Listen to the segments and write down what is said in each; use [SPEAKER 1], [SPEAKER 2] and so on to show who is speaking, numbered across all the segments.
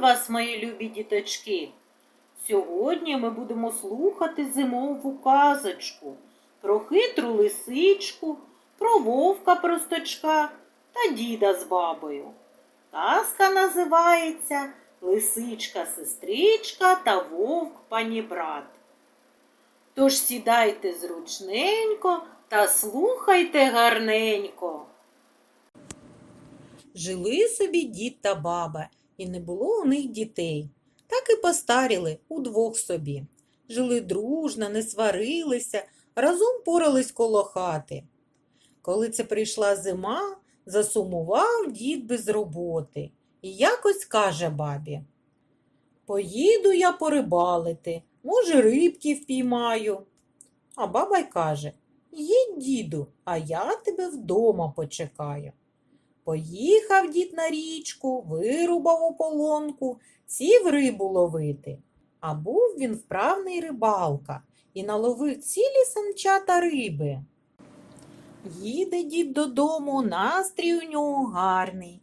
[SPEAKER 1] Вас, мої любі діточки! Сьогодні ми будемо слухати зимову казочку про хитру лисичку, про вовка простачка та діда з бабою. Казка називається Лисичка сестричка та вовк панібрат. Тож сідайте зручненько та слухайте гарненько. Жили собі дід та баба, і не було у них дітей. Так і постаріли удвох собі. Жили дружно, не сварилися, разом порались коло хати. Коли це прийшла зима, засумував дід без роботи і якось каже бабі: Поїду я порибалити, може, рибки впіймаю. А баба й каже: Їдь, діду, а я тебе вдома почекаю. Поїхав дід на річку, вирубав ополонку, сів рибу ловити. А був він вправний рибалка і наловив цілі санчата риби. Їде дід додому, настрій у нього гарний.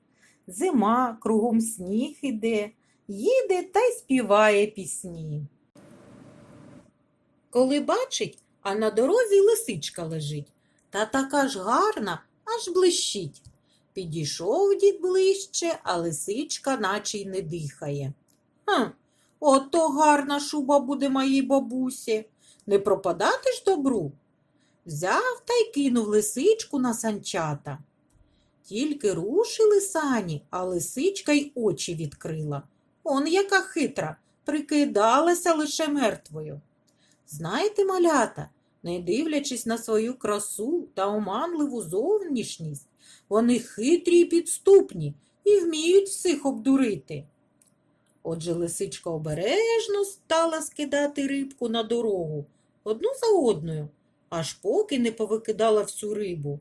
[SPEAKER 1] Зима, кругом сніг іде, їде та й співає пісні. Коли бачить, а на дорозі лисичка лежить, та така ж гарна, аж блищить. Підійшов дід ближче, а лисичка наче й не дихає. Хм, ото гарна шуба буде моїй бабусі. Не пропадати ж добру. Взяв та й кинув лисичку на санчата. Тільки рушили сані, а лисичка й очі відкрила. Он яка хитра, прикидалася лише мертвою. Знаєте, малята, не дивлячись на свою красу та оманливу зовнішність, вони хитрі й підступні і вміють всіх обдурити. Отже, лисичка обережно стала скидати рибку на дорогу одну за одною, аж поки не повикидала всю рибу.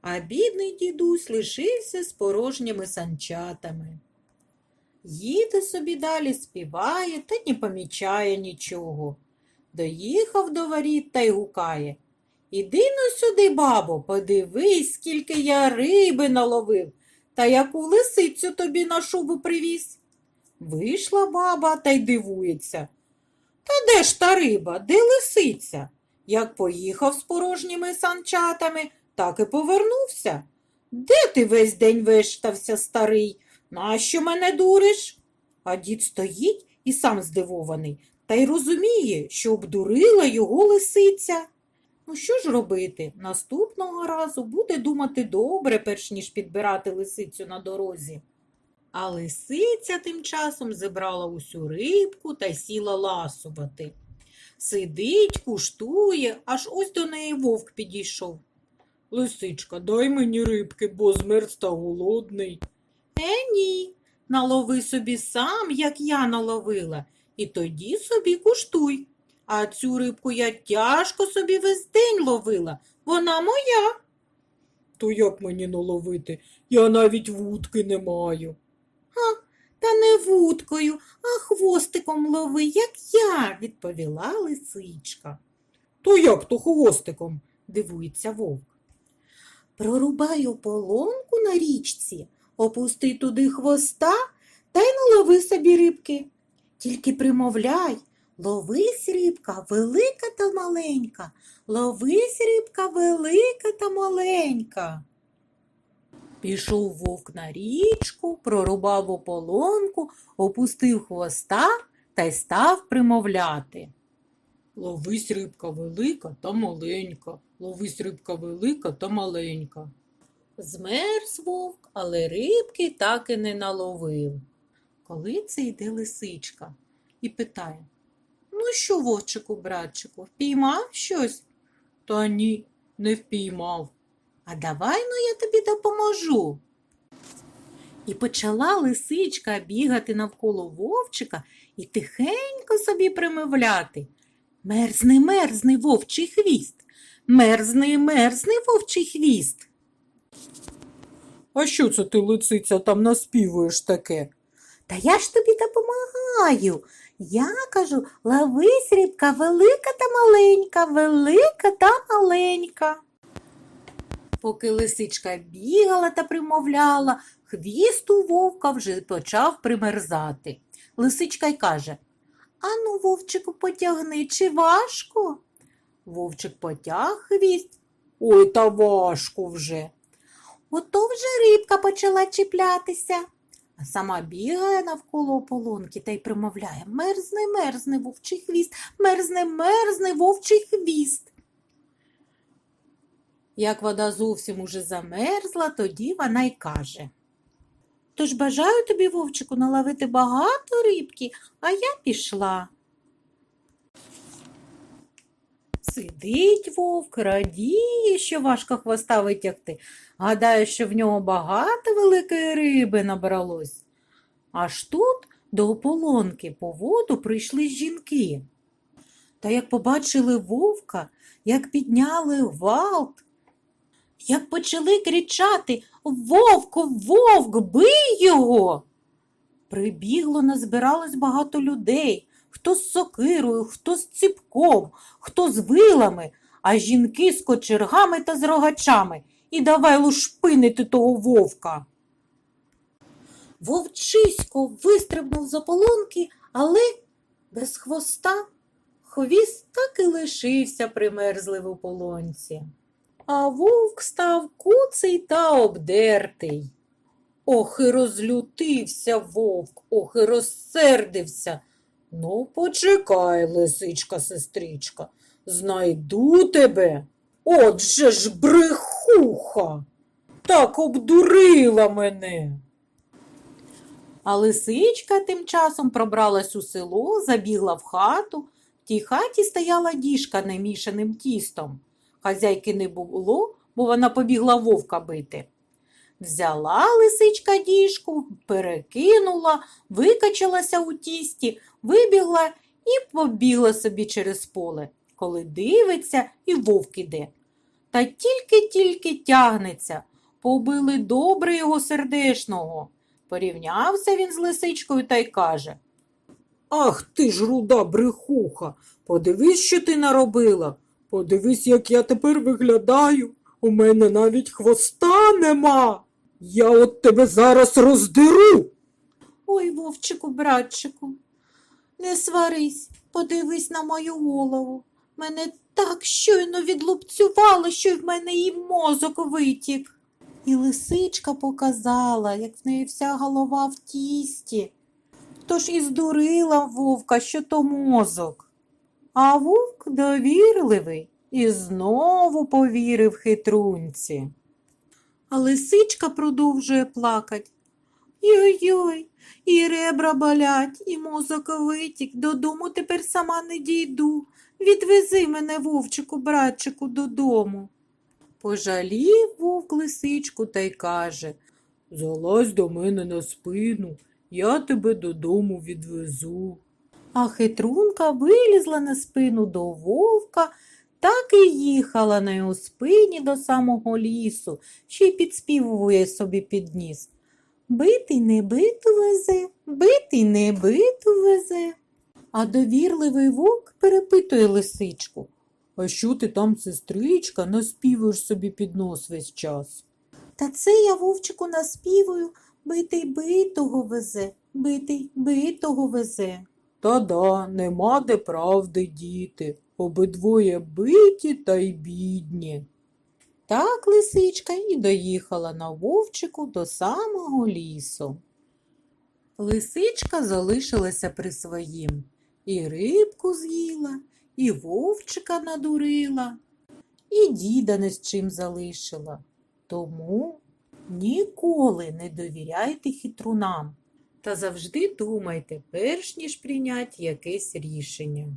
[SPEAKER 1] А бідний дідусь лишився з порожніми санчатами. Їде собі далі, співає та не помічає нічого. Доїхав до воріт та й гукає. Іди ну сюди, бабо, подивись, скільки я риби наловив, та яку лисицю тобі на шубу привіз. Вийшла баба та й дивується. Та де ж та риба, де лисиця? Як поїхав з порожніми санчатами, так і повернувся. Де ти весь день вештався, старий? Нащо мене дуриш? А дід стоїть і сам здивований, та й розуміє, що обдурила його лисиця. Ну що ж робити? Наступного разу буде думати добре, перш ніж підбирати лисицю на дорозі. А лисиця тим часом зібрала усю рибку та сіла ласувати. Сидить, куштує, аж ось до неї вовк підійшов. Лисичка, дай мені рибки, бо змерз та голодний. Е, ні, налови собі сам, як я наловила, і тоді собі куштуй. А цю рибку я тяжко собі весь день ловила. Вона моя. То як мені наловити? Я навіть вудки не маю. А, та не вудкою, а хвостиком лови, як я, відповіла лисичка. То як то хвостиком? дивується вовк. Прорубай ополонку на річці, опусти туди хвоста та й налови собі рибки. Тільки примовляй, ловись рибка велика та маленька, ловись рибка велика та маленька. Пішов вовк на річку, прорубав ополонку, опустив хвоста та й став примовляти. Ловись рибка велика та маленька, ловись рибка велика та маленька. Змерз вовк, але рибки так і не наловив. Коли це йде лисичка і питає Ну що, вовчику, братчику, впіймав щось? Та ні, не впіймав. А давай ну я тобі допоможу. І почала лисичка бігати навколо вовчика і тихенько собі примовляти. Мерзни, мерзни, вовчий хвіст, мерзни, мерзни, вовчий хвіст. А що це ти, лициця, там наспівуєш таке? Та я ж тобі допомагаю. Я кажу, ловись рибка велика та маленька, велика та маленька. Поки лисичка бігала та примовляла, хвіст у вовка вже почав примерзати. Лисичка й каже Ану, вовчику, потягни, чи важко? Вовчик потяг хвіст. Ой, та важко вже. Ото вже рибка почала чіплятися. Сама бігає навколо ополонки та й примовляє Мерзне, мерзне вовчий хвіст, мерзне, мерзне вовчий хвіст. Як вода зовсім уже замерзла, тоді вона й каже. Тож бажаю тобі, вовчику, наловити багато рибки, а я пішла. Сидить вовк, радіє, що важко хвоста витягти, гадає, що в нього багато великої риби набралось. Аж тут до ополонки по воду прийшли жінки. Та як побачили вовка, як підняли гвалт, як почали кричати Вовку, вовк, бий його. Прибігло, назбиралось багато людей, хто з сокирою, хто з ціпком, хто з вилами, а жінки з кочергами та з рогачами. І давай лушпинити того вовка. Вовчисько вистрибнув з ополонки, але без хвоста хвіст так і лишився примерзлий в ополонці. А вовк став куций та обдертий. Ох, і розлютився вовк, ох, і розсердився. Ну, почекай, лисичка сестричка, знайду тебе. Отже ж брехуха, так обдурила мене. А лисичка тим часом пробралась у село, забігла в хату. В тій хаті стояла діжка немішаним тістом. Хазяйки не було, бо вона побігла вовка бити. Взяла лисичка діжку, перекинула, викачалася у тісті, вибігла і побігла собі через поле, коли дивиться і вовк іде. Та тільки-тільки тягнеться, побили добре його сердешного. Порівнявся він з лисичкою та й каже Ах ти ж руда брехуха, подивись, що ти наробила. Подивись, як я тепер виглядаю. У мене навіть хвоста нема. Я от тебе зараз роздеру. Ой, вовчику, братчику, не сварись, подивись на мою голову. Мене так щойно відлупцювало, що в мене і мозок витік. І лисичка показала, як в неї вся голова в тісті. Тож і здурила вовка, що то мозок. А вовк довірливий і знову повірив хитрунці. А лисичка продовжує плакать. Йой-йой, і ребра болять, і мозок витік, додому тепер сама не дійду. Відвези мене, вовчику, братчику, додому. Пожалів вовк лисичку та й каже Залазь до мене на спину, я тебе додому відвезу. А хитрунка вилізла на спину до вовка, так і їхала на його спині до самого лісу, ще й підспівує собі під ніс. Битий не биту везе, битий не биту везе. А довірливий вовк перепитує лисичку. А що ти там, сестричка, наспівуєш собі під нос весь час? Та це я вовчику наспівую, битий битого везе, битий битого везе. Та да, нема де правди діти, обидвоє биті та й бідні. Так лисичка і доїхала на вовчику до самого лісу. Лисичка залишилася при своїм. І рибку з'їла, і вовчика надурила, і діда не з чим залишила. Тому ніколи не довіряйте хитрунам та завжди думайте, перш ніж прийняти якесь рішення.